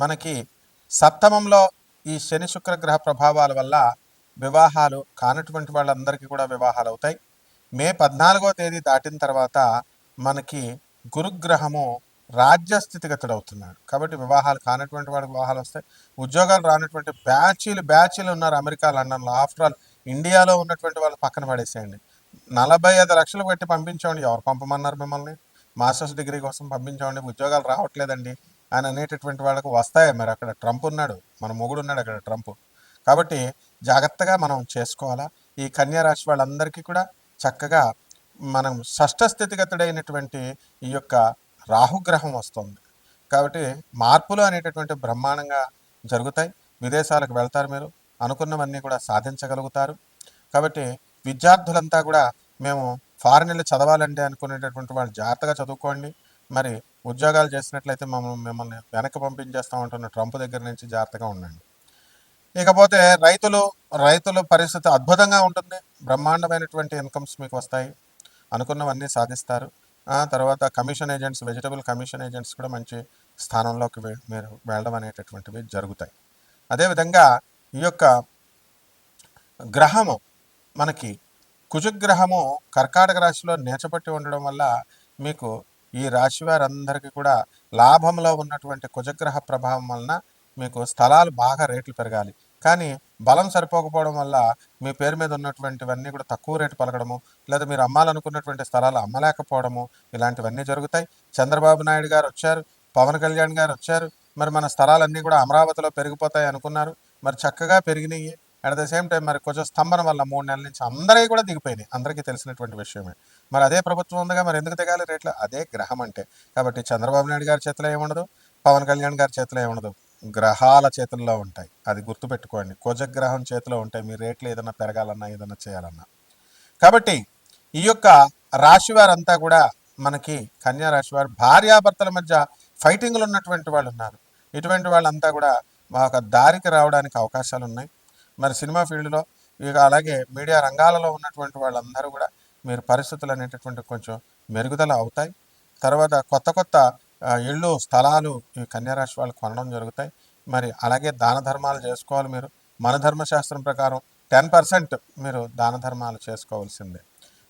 మనకి సప్తమంలో ఈ శని శుక్ర గ్రహ ప్రభావాల వల్ల వివాహాలు కానటువంటి వాళ్ళందరికీ కూడా వివాహాలు అవుతాయి. మే పద్నాలుగో తేదీ దాటిన తర్వాత మనకి గురుగ్రహము రాజ్యస్థితిగతుడు అవుతున్నాడు కాబట్టి వివాహాలు కానటువంటి వాడికి వివాహాలు వస్తాయి. ఉద్యోగాలు రానటువంటి బ్యాచీలు బ్యాచీలు ఉన్నారు అమెరికా లండన్లో. ఆఫ్టర్ ఆల్ ఇండియాలో ఉన్నటువంటి వాళ్ళు పక్కన పడేసేయండి. నలభై ఐదు లక్షలు పెట్టి పంపించండి. ఎవరు పంపమన్నారు మిమ్మల్ని? మాస్టర్స్ డిగ్రీ కోసం పంపించండి. ఉద్యోగాలు రావట్లేదండి. అని అనేటటువంటి వాళ్ళకు వస్తాయి మరి? అక్కడ ట్రంప్ ఉన్నాడు. మన మొగుడు ఉన్నాడు అక్కడ ట్రంప్. కాబట్టి జాగ్రత్తగా మనం చేసుకోవాలా? ఈ కన్యా రాశి వాళ్ళందరికీ కూడా చక్కగా మనం షష్ఠ స్థితిగతుడైనటువంటి ఈ యొక్క రాహుగ్రహం వస్తుంది. కాబట్టి మార్పులు అనేటటువంటి బ్రహ్మాండంగా జరుగుతాయి. విదేశాలకు వెళ్తారు మీరు. అనుకున్నవన్నీ కూడా సాధించగలుగుతారు. కాబట్టి విద్యార్థులంతా కూడా మేము ఫారెన్ వెళ్ళి చదవాలంటే అనుకునేటటువంటి వాళ్ళు జాగ్రత్తగా చదువుకోండి. మరి ఉద్యోగాలు చేసినట్లయితే మమ్మల్ని మిమ్మల్ని వెనక్కి పంపించేస్తామంటున్న ట్రంప్ దగ్గర నుంచి జాగ్రత్తగా ఉండండి. ఇకపోతే రైతులు రైతుల పరిస్థితి అద్భుతంగా ఉంటుంది. బ్రహ్మాండమైనటువంటి ఇన్కమ్స్ మీకు వస్తాయి. అనుకున్నవన్నీ సాధిస్తారు. ఆ తర్వాత commission agents vegetable commission agents కూడా మంచి స్థానంలోకి మీరు వెళ్ళడం అనేటటువంటివి జరుగుతాయి. అదేవిధంగా ఈ యొక్క గ్రహము మనకి కుజగ్రహము కర్కాటక రాశిలో నేచపట్టి ఉండడం వల్ల మీకు ఈ రాశి వారందరికీ కూడా లాభంలో ఉన్నటువంటి కుజగ్రహ ప్రభావం వలన మీకు స్థలాలు బాగా రేట్లు పెరగాలి. కానీ బలం సరిపోకపోవడం వల్ల మీ పేరు మీద ఉన్నటువంటివన్నీ కూడా తక్కువ రేటు పలకడము లేదా మీరు అమ్మాలనుకున్నటువంటి స్థలాలు అమ్మలేకపోవడము ఇలాంటివన్నీ జరుగుతాయి. చంద్రబాబు నాయుడు గారు వచ్చారు పవన్ కళ్యాణ్ గారు వచ్చారు మరి మన స్థలాలన్నీ కూడా అమరావతిలో పెరిగిపోతాయి అనుకున్నారు. మరి చక్కగా పెరిగినాయి. అట్ ద సేమ్ టైం మరి కొంచెం స్తంభన వల్ల మూడు నెలల నుంచి అందరికీ కూడా దిగిపోయినాయి. అందరికీ తెలిసినటువంటి విషయమే. మరి అదే ప్రభుత్వం ఉందిగా మరి ఎందుకు దిగాలి రేట్లు? అదే గ్రహం అంటే. కాబట్టి చంద్రబాబు నాయుడు గారి చేతిలో ఏముండదు? పవన్ కళ్యాణ్ గారి చేతిలో ఏముండదు? గ్రహాల చేతుల్లో ఉంటాయి. అది గుర్తుపెట్టుకోండి. కుజగ్రహం చేతిలో ఉంటాయి మీ రేట్లు ఏదైనా పెరగాలన్నా ఏదైనా చేయాలన్నా. కాబట్టి ఈ యొక్క రాశి వారంతా కూడా మనకి కన్యా రాశి వారు భార్యాభర్తల మధ్య ఫైటింగ్లు ఉన్నటువంటి వాళ్ళు ఉన్నారు. ఇటువంటి వాళ్ళంతా కూడా మా ఒక దారికి రావడానికి అవకాశాలు ఉన్నాయి. మరి సినిమా ఫీల్డ్లో ఇక అలాగే మీడియా రంగాలలో ఉన్నటువంటి వాళ్ళందరూ కూడా మీరు పరిస్థితులు అనేటటువంటి కొంచెం మెరుగుదల అవుతాయి. తర్వాత కొత్త కొత్త ఇళ్ళు స్థలాలు ఈ కన్యారాశి వాళ్ళు కొనడం జరుగుతాయి. మరి అలాగే దాన ధర్మాలు చేసుకోవాలి మీరు. మన ధర్మశాస్త్రం ప్రకారం టెన్ పర్సెంట్ మీరు దాన ధర్మాలు చేసుకోవాల్సిందే.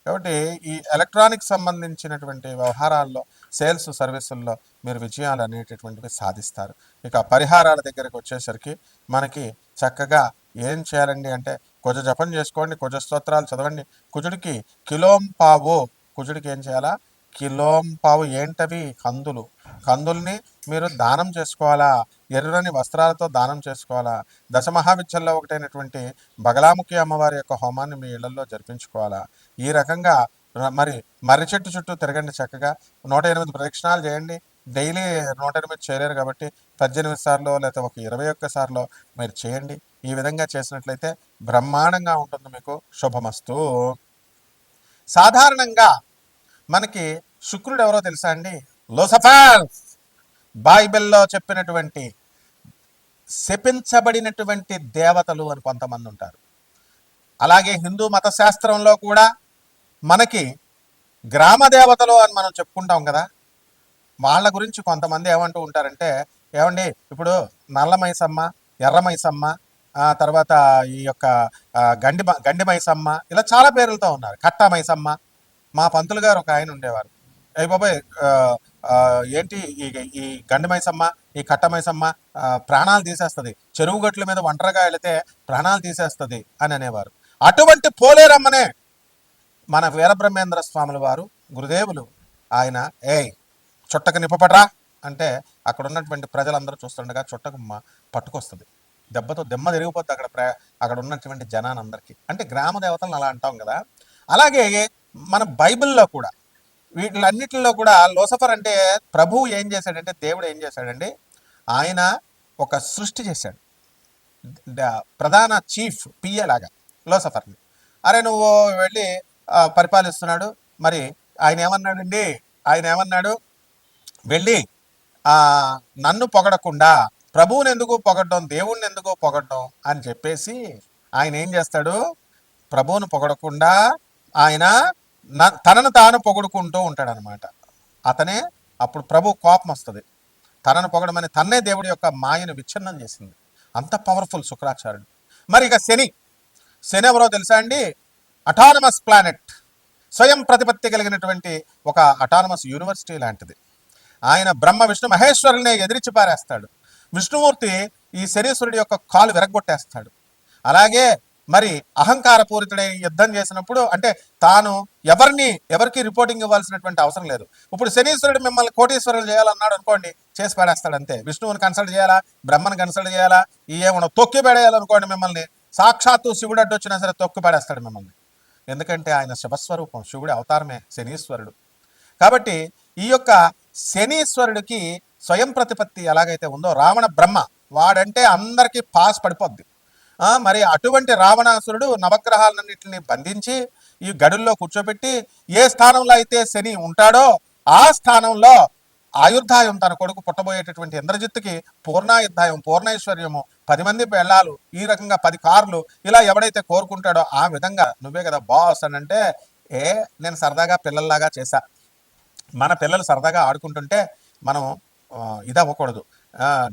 కాబట్టి ఈ ఎలక్ట్రానిక్ సంబంధించినటువంటి వ్యవహారాల్లో సేల్స్ సర్వీసుల్లో మీరు విజయాలు అనేటటువంటివి సాధిస్తారు. ఇక పరిహారాల దగ్గరకు వచ్చేసరికి మనకి చక్కగా ఏం చేయాలండి అంటే కుజ జపం చేసుకోండి కుజ స్తోత్రాలు చదవండి. కుజుడికి కిలోం పావు. కుజుడికి ఏం చేయాలా? కిలోం పావు ఏంటవి? కందులు. కందుల్ని మీరు దానం చేసుకోవాలా? ఎర్రని వస్త్రాలతో దానం చేసుకోవాలా? దశమహావిద్యల్లో ఒకటైనటువంటి బగలాముఖి అమ్మవారి యొక్క హోమాన్ని మీ ఇళ్ళలో జరిపించుకోవాలా? ఈ రకంగా మరి మర్రి చెట్టు చుట్టూ తిరగండి చక్కగా. నూట ఎనిమిది ప్రదక్షిణాలు చేయండి. డైలీ నూట ఎనిమిది చేయలేరు కాబట్టి పద్దెనిమిది సార్లు లేదా ఒక ఇరవై ఒక్క సార్లు మీరు చేయండి. ఈ విధంగా చేసినట్లయితే బ్రహ్మాండంగా ఉంటుంది మీకు. శుభమస్తు. సాధారణంగా మనకి శుక్రుడు ఎవరో తెలుసా అండి? లోసఫర్. బైబిల్లో చెప్పినటువంటి శపించబడినటువంటి దేవతలు అని కొంతమంది ఉంటారు. అలాగే హిందూ మత శాస్త్రంలో కూడా మనకి గ్రామ దేవతలు అని మనం చెప్పుకుంటాం కదా. వాళ్ళ గురించి కొంతమంది ఏమంటూ ఉంటారంటే ఏమండి ఇప్పుడు నల్ల మైసమ్మ ఎర్ర మైసమ్మ తర్వాత ఈ యొక్క గండి మ- గండి మైసమ్మ ఇలా చాలా పేర్లతో ఉన్నారు. కట్టా మైసమ్మ మా పంతులు గారు ఒక ఆయన ఉండేవారు. అయ్యి బాబాయ్ ఏంటి ఈ ఈ గండి మైసమ్మ ఈ కట్ట మైసమ్మ ప్రాణాలు తీసేస్తుంది. చెరువు గట్ల మీద ఒంటరిగా వెళితే ప్రాణాలు తీసేస్తుంది అని అనేవారు. అటువంటి పోలేరమ్మనే మన వీరబ్రహ్మేంద్ర స్వాముల వారు గురుదేవులు ఆయన ఏయ్ చుట్టకు నిప్పపడరా అంటే అక్కడ ఉన్నటువంటి ప్రజలందరూ చూస్తుండగా చుట్టకు పట్టుకొస్తుంది. దెబ్బతో దెమ్మ తిరిగిపోద్ది అక్కడ ప్ర అక్కడ ఉన్నటువంటి జనానందరికీ. అంటే గ్రామ దేవతలను అలా అంటాం కదా. అలాగే మన బైబిల్లో కూడా వీటిలన్నిటిలో కూడా లోసఫర్ అంటే ప్రభువు ఏం చేశాడంటే దేవుడు ఏం చేశాడండి? ఆయన ఒక సృష్టి చేశాడు. ప్రధాన చీఫ్ పిఏ లాగా లోసఫర్ని. అరే నువ్వు వెళ్ళి పరిపాలిస్తున్నాడు. మరి ఆయన ఏమన్నాడండి? ఆయన ఏమన్నాడు? వెళ్ళి ఆ, నన్ను పొగడకుండా ప్రభువుని ఎందుకు పొగడడం దేవుణ్ణి ఎందుకు పొగడడం అని చెప్పేసి ఆయన ఏం చేస్తాడు? ప్రభువును పొగడకుండా ఆయన తనను తాను పొగుడుకుంటూ ఉంటాడనమాట. అతనే అప్పుడు ప్రభు కోపం వస్తుంది తనను పొగడమని తన్నే దేవుడి యొక్క మాయను విచ్ఛిన్నం చేసింది. అంత పవర్ఫుల్ శుక్రాచార్యుడు. మరి ఇక శని శని ఎవరో తెలుసా అండి? అటానమస్ ప్లానెట్ స్వయం ప్రతిపత్తి కలిగినటువంటి ఒక అటానమస్ యూనివర్సిటీ లాంటిది. ఆయన బ్రహ్మ విష్ణు మహేశ్వరుల్ని ఎదిరించి పారేస్తాడు. విష్ణుమూర్తి ఈ శరీశ్వరుడి యొక్క కాలు విరగొట్టేస్తాడు అలాగే మరి అహంకారపూరితుడై యుద్ధం చేసినప్పుడు అంటే తాను ఎవరిని ఎవరికి రిపోర్టింగ్ ఇవ్వాల్సినటువంటి అవసరం లేదు. ఇప్పుడు శనీశ్వరుడు మిమ్మల్ని కోటీశ్వరులు చేయాలన్నాడు అనుకోండి చేసి పడేస్తాడు అంతే. విష్ణువుని కన్సల్ట్ చేయాలా? బ్రహ్మను కన్సల్ట్ చేయాలా? ఈ ఏమైనా తొక్కి పడేయాలనుకోండి మిమ్మల్ని. సాక్షాత్తు శివుడు అడ్డు వచ్చినా సరే తొక్కి పడేస్తాడు మిమ్మల్ని. ఎందుకంటే ఆయన శివస్వరూపం శివుడి అవతారమే శనీశ్వరుడు. కాబట్టి ఈ యొక్క శనీశ్వరుడికి స్వయం ప్రతిపత్తి ఎలాగైతే ఉందో రావణ బ్రహ్మ వాడంటే అందరికీ పాస్ పడిపోద్ది. మరి అటువంటి రావణాసురుడు నవగ్రహాలన్నింటినీ బంధించి ఈ గడుల్లో కూర్చోబెట్టి ఏ స్థానంలో అయితే శని ఉంటాడో ఆ స్థానంలో ఆయుర్ధాయం తన కొడుకు పుట్టబోయేటటువంటి ఇంద్రజిత్తుకి పూర్ణాయుర్దాయం పూర్ణైశ్వర్యము పది మంది పెళ్ళాలు ఈ రకంగా పది కార్లు ఇలా ఎవడైతే కోరుకుంటాడో ఆ విధంగా నువ్వే కదా బాస్ అని అంటే ఏ నేను సరదాగా పిల్లల్లాగా చేశా. మన పిల్లలు సరదాగా ఆడుకుంటుంటే మనం ఇదవ్వకూడదు ఇది అవ్వకూడదు.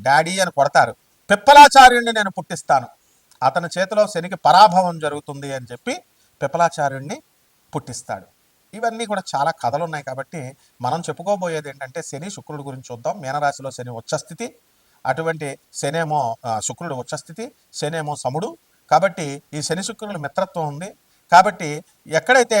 డాడీ అని కొడతారు. పిప్పలాచార్యుడిని నేను పుట్టిస్తాను. అతని చేతిలో శనికి పరాభవం జరుగుతుంది అని చెప్పి పిప్పలాచార్యుడిని పుట్టిస్తాడు. ఇవన్నీ కూడా చాలా కథలు ఉన్నాయి కాబట్టి మనం చెప్పుకోబోయేది ఏంటంటే శని శుక్రుడి గురించి చూద్దాం. మీనరాశిలో శని ఉచ్చస్థితి అటువంటి శనేమో శుక్రుడు ఉచ్చస్థితి శనేమో సముడు. కాబట్టి ఈ శని శుక్రుల మిత్రత్వం ఉంది. కాబట్టి ఎక్కడైతే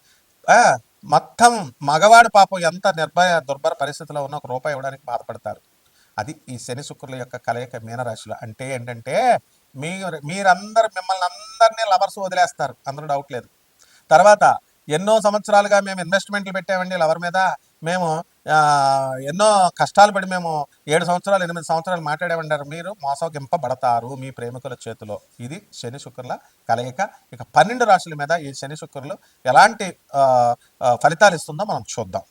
మొత్తం మగవాడు పాపం ఎంత నిర్భయ దుర్భర పరిస్థితిలో ఉన్న ఒక రూపాయి ఇవ్వడానికి బాధపడతారు. అది ఈ శని శుక్రుల యొక్క కలయిక మీనరాశిలో. అంటే ఏంటంటే మీరు మీరందరు మిమ్మల్ని అందరినీ లవర్స్ వదిలేస్తారు. అందరూ డౌట్ లేదు. తర్వాత ఎన్నో సంవత్సరాలుగా మేము ఇన్వెస్ట్మెంట్లు పెట్టామండి లవర్ మీద. మేము ఎన్నో కష్టాలు పడి మేము ఏడు సంవత్సరాలు ఎనిమిది సంవత్సరాలు మాట్లాడేమంటారు మీరు మోసగింపబడతారు మీ ప్రేమికుల చేతిలో. ఇది శని శుక్రుల కలయిక. ఇక పన్నెండు రాశుల మీద ఈ శని శుక్రులు ఎలాంటి ఫలితాలు ఇస్తుందో మనం చూద్దాం.